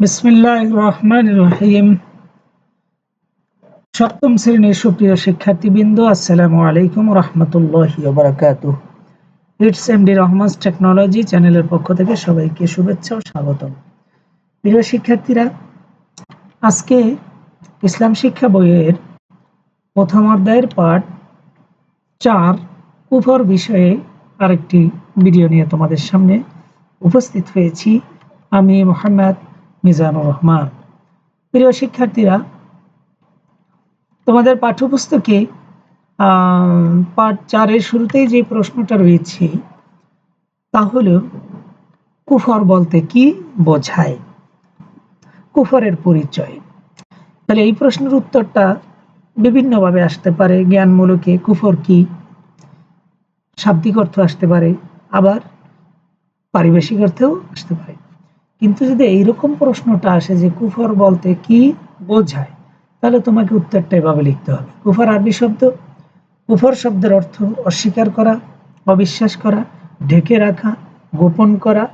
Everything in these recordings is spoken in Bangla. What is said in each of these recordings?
বিসমিল্লাহ রহমান রহিম। সপ্তম শ্রেণির সুপ্রিয় শিক্ষার্থীবৃন্দ, আসসালামু আলাইকুম রহমতুল্লাহ ইটস এমডি রহমাস টেকনোলজি চ্যানেলের পক্ষ থেকে সবাইকে শুভেচ্ছা ও স্বাগতম। প্রিয় শিক্ষার্থীরা, আজকে ইসলাম শিক্ষা বইয়ের প্রথম অধ্যায়ের পাঠ চার কুফর বিষয়ে আরেকটি ভিডিও নিয়ে তোমাদের সামনে উপস্থিত হয়েছি। আমি মোহাম্মদ মিজানুর রহমান। প্রিয় শিক্ষার্থীরা, তোমাদের পাঠ্যপুস্তকে পাঠ চারের শুরুতেই যে প্রশ্নটা রয়েছে, তা হলো, কুফর বলতে কি বোঝায়? কুফরের পরিচয়। তাহলে এই প্রশ্নের উত্তরটা বিভিন্নভাবে আসতে পারে। জ্ঞানমূলকে কুফর কি? শাব্দিক অর্থ আসতে পারে। আবার পারিবেশিক অর্থেও আসতে পারে। কিন্তু যদি এইরকম প্রশ্নটা আসে যে কুফর বলতে কি বোঝায়, তাহলে তোমাকে উত্তরটা এভাবে লিখতে হবে। কুফর আরবি শব্দ, কুফর শব্দের অর্থ অস্বীকার করা, অবিশ্বাস করা, ঢেকে রাখা, গোপন করা,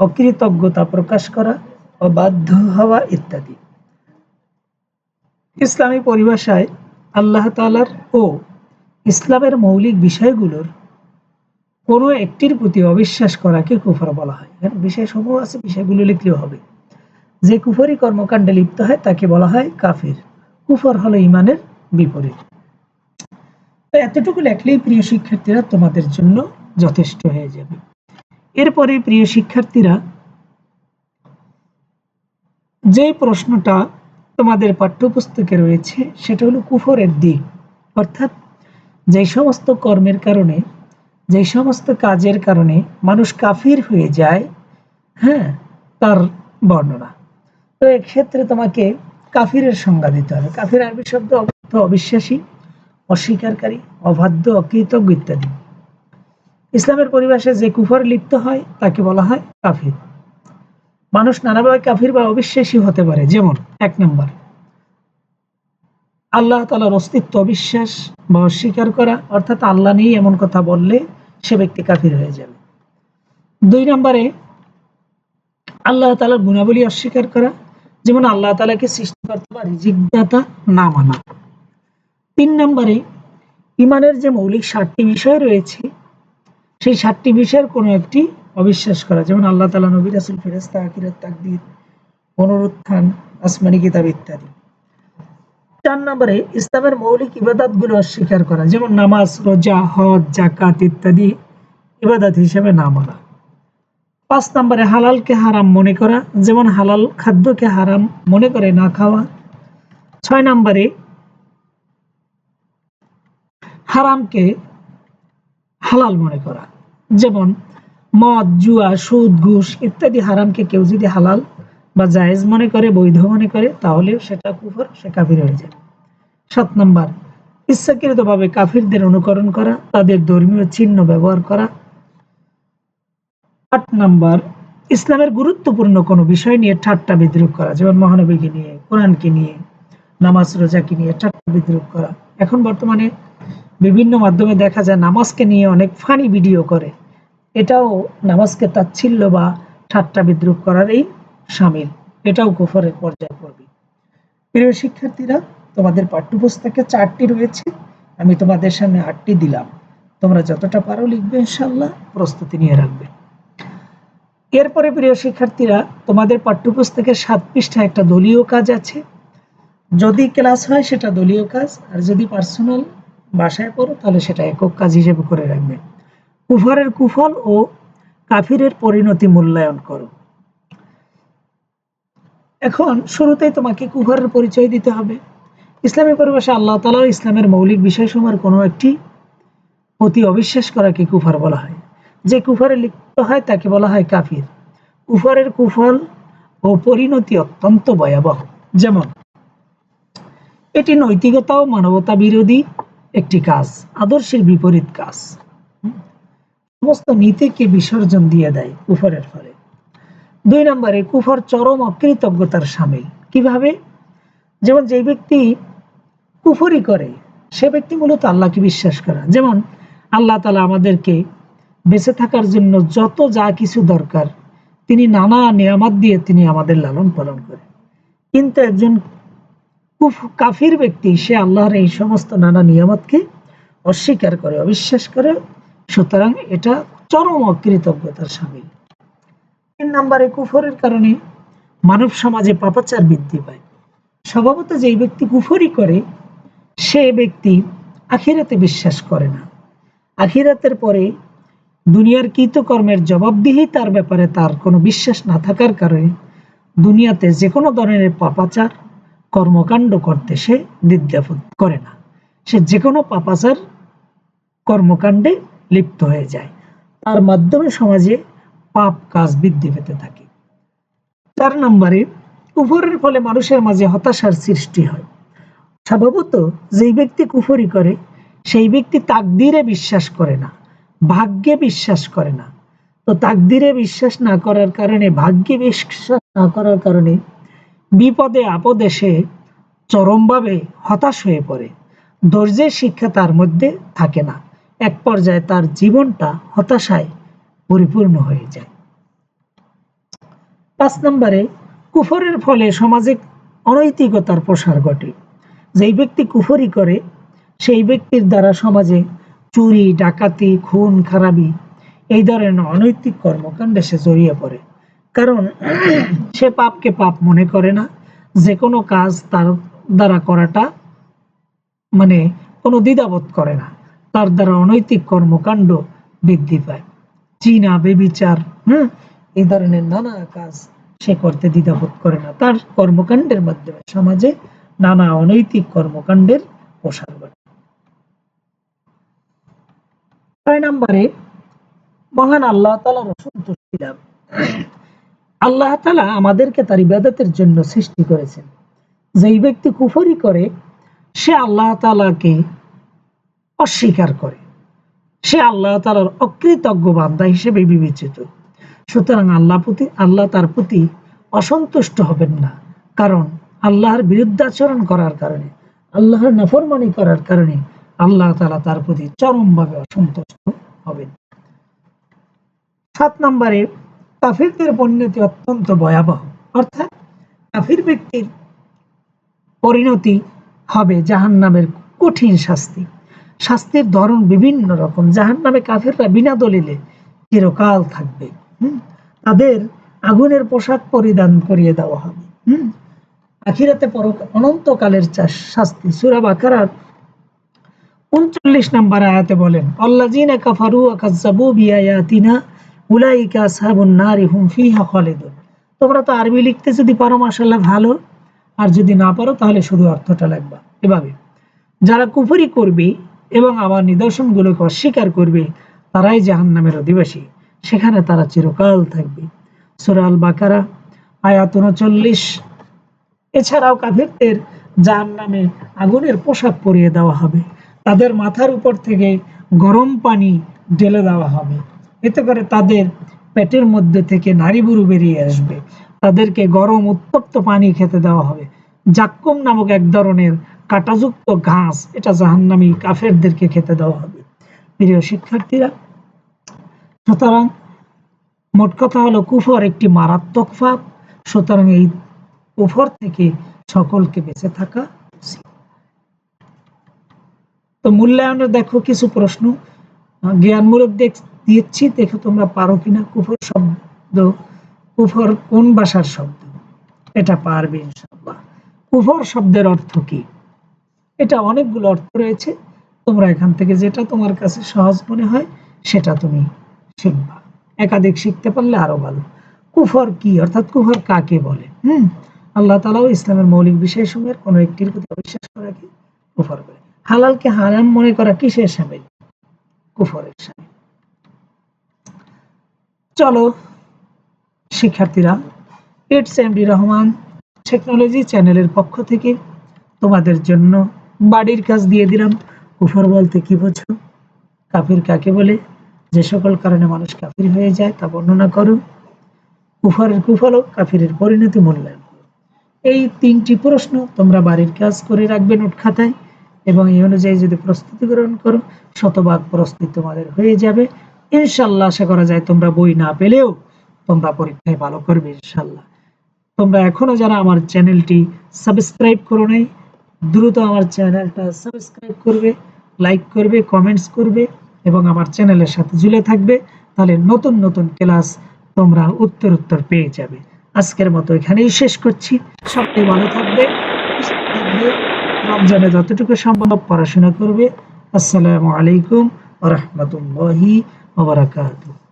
অকৃতজ্ঞতা প্রকাশ করা, অবাধ্য হওয়া ইত্যাদি। ইসলামী পরিভাষায় আল্লাহ তালার ও ইসলামের মৌলিক বিষয়গুলোর কোনো একটির প্রতি অবিশ্বাস করাকে কুফর বলা হয়। এখানে বিষয় সমূহ আছে, বিষয়গুলো লিখলেও হবে। যে কুফরি কর্মকাণ্ডে লিপ্ত হয়, তাকে বলা হয় কাফির। কুফর হলো ইমানের বিপরীত। তো এতটুকু লেখলেই প্রিয় শিক্ষার্থীরা তোমাদের জন্য যথেষ্ট হয়ে যাবে। এরপরে প্রিয় শিক্ষার্থীরা, যে প্রশ্নটা তোমাদের পাঠ্যপুস্তকে রয়েছে, সেটা হলো কুফরের দিক। অর্থাৎ যে সমস্ত কর্মের কারণে যে সমস্ত কাজের কারণে মানুষ কাফির হয়ে যায় হ্যাঁ তার বর্ণনা। তো এক্ষেত্রে তোমাকে কাফিরের সংজ্ঞা দিতে হবে। কাফির আরবি শব্দ অবাধ্য অবিশ্বাসী, অস্বীকারী, অবাধ্য, অকৃতজ্ঞ ইত্যাদি। ইসলামের পরিবেশে যে কুফর লিপ্ত হয়, তাকে বলা হয় কাফির। মানুষ নানাভাবে কাফির বা অবিশ্বাসী হতে পারে। যেমন, এক নম্বর, আল্লাহ তালার অস্তিত্ব অবিশ্বাস বা অস্বীকার করা। অর্থাৎ আল্লাহ নেই এমন কথা বললে সে ব্যক্তি কাফির হয়ে যাবে। দুই নম্বরে, আল্লাহ তালার গুণাবলী অস্বীকার করা, যেমন আল্লাহ তালাকে সৃষ্টিকর্তা বা রিজিকদাতা না মানা। তিন নম্বরে ইমানের যে মৌলিক সাতটি বিষয় রয়েছে, সেই সাতটি বিষয়ের কোনো একটি অবিশ্বাস করা। যেমন আল্লাহ তালা নবী রাসুল ফেরেস্তা আকিরাত তাকদির পুনরুত্থান আসমানি কিতাব ইত্যাদি। চার নম্বরে ইসলামের মৌলিক ইবাদতগুলো অস্বীকার করা, যেমন নামাজ, রোজা, হজ জাকাত ইত্যাদি ইবাদত হিসেবে না মানা। পাঁচ নম্বরে হালালকে হারাম মনে করা, যেমন হালাল খাদ্যকে হারাম মনে করে না খাওয়া। ছয় নম্বরে হারামকে হালাল মনে করা, যেমন মদ, জুয়া, সুদ, ঘুষ ইত্যাদি হারামকে কেউ যদি হালাল বা জায়েজ মনে করে, বৈধ মনে করে তাহলে সেটা কুফর, সে কাফির হয়ে যায়। সাত নম্বর, ইচ্ছাকৃতভাবে কাফিরদের অনুকরণ করা, তাদের ধর্মীয় চিহ্ন ব্যবহার করা। আট নাম্বার, ইসলামের গুরুত্বপূর্ণ কোনো বিষয় নিয়ে ঠাট্টা বিদ্রুপ করা, যেমন মহানবীকে নিয়ে, কোরআনকে নিয়ে, নামাজ, রোজাকে নিয়ে ঠাট্টা বিদ্রুপ করা। এখন বর্তমানে বিভিন্ন মাধ্যমে দেখা যায় নামাজকে নিয়ে অনেক ফানি ভিডিও করে। এটাও নামাজকে তাচ্ছিল্য বা ঠাট্টা বিদ্রুপ করার এই সামিল। এটাও কুফরের পর্যায়ে পড়বে প্রিয় শিক্ষার্থীরা, তোমাদের পাঠ্যপুস্তকে চারটি রয়েছে। আমি তোমাদের সামনে আটটি দিলাম। তোমরা যতটা পারো লিখবে ইনশাল্লাহ প্রস্তুতি নিয়ে রাখবে। এরপরে প্রিয় শিক্ষার্থীরা, তোমাদের পাঠ্যপুস্তকের সাত পৃষ্ঠায় একটা দলীয় কাজ আছে। যদি ক্লাস হয় সেটা দলীয় কাজ, আর যদি পার্সোনাল বাসায় পড়ো তাহলে সেটা একক কাজ হিসেবে করে রাখবে। কুফরের কুফল ও কাফিরের পরিণতি মূল্যায়ন করো। এখন শুরুতেই তোমাকে কুফরের পরিচয় দিতে হবে। ইসলামের পরিবেশে আল্লাহ তালা ইসলামের মৌলিক বিষয়সমূহের কোনো একটি অতি অবিশ্বাস করাকে কুফর বলা হয়। যে কুফরে লিপ্ত হয় তাকে বলা হয় কাফির। কুফরের কুফল ও পরিণতি অত্যন্ত ভয়াবহ। যেমন, এটি নৈতিকতা ও মানবতা বিরোধী একটি কাজ, আদর্শের বিপরীত কাজ। সমস্ত নীতিকে বিসর্জন দিয়ে দেয় কুফরের ফলে। দুই নম্বরে, কুফর চরম অকৃতজ্ঞতার সামিল। কীভাবে? যেমন যে ব্যক্তি কুফরি করে, সে ব্যক্তি মূলত আল্লাহকে বিশ্বাস করা। যেমন আল্লাহ তালা আমাদেরকে বেঁচে থাকার জন্য যত যা কিছু দরকার, তিনি নানা নিয়ামত দিয়ে তিনি আমাদের লালন পালন করেন। কিন্তু একজন কুফ- কাফির ব্যক্তি, সে আল্লাহর এই সমস্ত নানা নিয়ামতকে অস্বীকার করে, অবিশ্বাস করে। সুতরাং এটা চরম অকৃতজ্ঞতার সামিল। নম্বরে কুফরের কারণে মানব সমাজে পাপাচার বৃদ্ধি পায়। স্বভাবত যেই ব্যক্তি কুফরি করে, সে ব্যক্তি আখিরাতে বিশ্বাস করে না। আখিরাতের পরে দুনিয়ার কৃতকর্মের জবাবদিহি তার ব্যাপারে তার কোনো বিশ্বাস না থাকার কারণে দুনিয়াতে যে কোনো ধরনের পাপাচার, কর্মকাণ্ড করতে সে দ্বিধাবোধ করে না। সে যে কোনো পাপাচার কর্মকাণ্ডে লিপ্ত হয়ে যায়। তার মাধ্যমে সমাজে পাপ কাজ বৃদ্ধি পেতে থাকে। চার নম্বরে, কুফরের ফলে মানুষের মাঝে হতাশার সৃষ্টি হয়। স্বভাবত যেই ব্যক্তি কুফরি করে, সেই ব্যক্তি তাকদিরে বিশ্বাস করে না, ভাগ্যে বিশ্বাস করে না। তো তাকদিরে বিশ্বাস না করার কারণে, ভাগ্যে বিশ্বাস না করার কারণে বিপদে, আপদে সে চরমভাবে হতাশ হয়ে পড়ে। ধৈর্যের শিক্ষা তার মধ্যে থাকে না। এক পর্যায়ে তার জীবনটা হতাশায় পরিপূর্ণ হয়ে যায়। পাঁচ নম্বরে, কুফরের ফলে সমাজে অনৈতিকতার প্রসার ঘটে। যেই ব্যক্তি কুফরি করে, সেই ব্যক্তির দ্বারা সমাজে চুরি, ডাকাতি, খুন, খারাপি এই ধরনের অনৈতিক কর্মকাণ্ডে সে জড়িয়ে পড়ে। কারণ সে পাপকে পাপ মনে করে না। যে কোনো কাজ তার দ্বারা করাটা মানে কোনো দ্বিধাবোধ করে না। তার দ্বারা অনৈতিক কর্মকাণ্ড বৃদ্ধি পায়। চীনা বেবিচার, হুম? এই ধরনের নানা কাজ সে করতে দ্বিধাবোধ করে না। তার কর্মকাণ্ডের মাধ্যমে সমাজে নানা অনৈতিক কর্মকাণ্ডের প্রসার ঘটে। ছয় নম্বরে, মহান আল্লাহ তালার অসন্তুষ্টি লাভ। আল্লাহ তালা আমাদেরকে তার ইবাদতের জন্য সৃষ্টি করেছেন। যেই ব্যক্তি কুফরি করে, সে আল্লাহ তালাকে অস্বীকার করে। সে আল্লাহ তালার অকৃতজ্ঞ বান্দা হিসেবে বিবেচিত। সুতরাং আল্লাহ প্রতি আল্লাহ তার প্রতি অসন্তুষ্ট হবেন না। কারণ আল্লাহর বিরুদ্ধাচরণ করার কারণে, আল্লাহর নাফরমানি করার কারণে আল্লাহ তালা তার প্রতি চরমভাবে অসন্তুষ্ট হবেন। সাত নম্বরে, কাফিরদের পরিণতি অত্যন্ত ভয়াবহ। অর্থাৎ কাফির ব্যক্তির পরিণতি হবে জাহান নামের কঠিন শাস্তি। শাস্তির ধরন বিভিন্ন রকম। জাহান নামে কাফেররা বিনা দলিলে চিরকাল থাকবে। তাদের আগুনের পোশাক পরিধান করিয়ে দেওয়া হবে। আখিরাতে পর অনন্তকালের চাষ শাস্তি। সুরা বাকারার উনচল্লিশ নম্বর আয়াতে বলেন আল্লাজিনা কাফারু আকাজ্জাবু বিআয়াতিনা উলাইকা আসহাবুন নারি হুম ফিহা খালিদুন। তোমরা তো আরবি লিখতে যদি পারো, মাশাআল্লাহ, ভালো। আর যদি না পারো, তাহলে শুধু অর্থটা লাগবা। এভাবে। যারা কুফরি করবে এবং আমার নিদর্শনগুলোকে অস্বীকার করবে, তারাই জাহান্নামের অধিবাসী। সেখানে তারা চিরকাল থাকবে। সূরা আল বাকারা আয়াত উনচল্লিশ। এছাড়াও কাফিরদের জাহান্নামে আগুনের পোশাক পরিয়ে দেওয়া হবে। তাদের মাথার উপর থেকে গরম পানি ঢেলে দেওয়া হবে। এতে করে তাদের পেটের মধ্যে থেকে নারী বুড়ু বেরিয়ে আসবে। তাদেরকে গরম উত্তপ্ত পানি খেতে দেওয়া হবে। জাক্কুম নামক এক ধরনের কাঁটাযুক্ত ঘাস, এটা জাহান্নামী কাফেরদেরকে খেতে দেওয়া হবে। প্রিয় শিক্ষার্থীরা, সুতরাং মোট কথা হলো, কুফর একটি মারাত্মক পাপ। সুতরাং এই কুফর থেকে সকলকে বেঁচে থাকা। তো মূল্যায়নে দেখো কিছু প্রশ্ন। জ্ঞানমূলক দেখ- দিচ্ছি, দেখো তোমরা পারো কিনা। কুফর শব্দ, কুফর কোন ভাষার শব্দ? এটা পারবে ইনশাআল্লাহ। কুফর শব্দের অর্থ কি? এটা অনেকগুলো অর্থ রয়েছে। তোমরা এখান থেকে যেটা তোমার কাছে সহজ মনে হয়, সেটা তুমি শিখবা। একাধিক শিখতে পারলে আরও ভালো। কুফর কি? অর্থাৎ কুফর কাকে বলে? হুম? আল্লাহ তালাও ইসলামের মৌলিক বিষয়সমূহের কোনো একটির প্রতি অবিশ্বাস করাকে কুফর করে। হালালকে হারাম মনে করা কিসের সামিল? কুফরের সামিল। চলো, শিক্ষার্থীরা ইটস এমডি রহমান টেকনোলজি চ্যানেলের পক্ষ থেকে তোমাদের জন্য বাড়ির কাজ দিয়ে দিলাম। কুফর বলতে কি বোঝো কাফির কাকে বলে? যে সকল কারণে মানুষ কাফির হয়ে যায়, তা বর্ণনা করো। কুফরের কুফল কাফিরের পরিণতি মূল্যায়ন এই তিনটি প্রশ্ন তোমরা বাড়ির কাজ করে রাখবে নোট খাতায় এবং এই অনুযায়ী যদি প্রস্তুতি গ্রহণ করো, শতভাগ প্রস্তুতি তোমাদের হয়ে যাবে। ইনশাল্লাহ আশা করা যায় তোমরা বই না পেলেও তোমরা পরীক্ষায় ভালো করবে ইনশাল্লাহ তোমরা এখনও যারা আমার চ্যানেলটি সাবস্ক্রাইব করো নাই দ্রুত আমার চ্যানেলটা সাবস্ক্রাইব করবে, লাইক করবে কমেন্টস করবে এবং আমার চ্যানেলের সাথে ঝুলে থাকবে। তাহলে নতুন নতুন ক্লাস তোমরা উত্তর উত্তর পেয়ে যাবে। আজকের মতো এখানেই শেষ করছি। সবাই ভালো থাকবে রমজানে যতটুকু সম্ভব পড়াশোনা করবে। আসসালামু আলাইকুম রাহমাতুল্লাহি ওয়া বারাকাতুহু।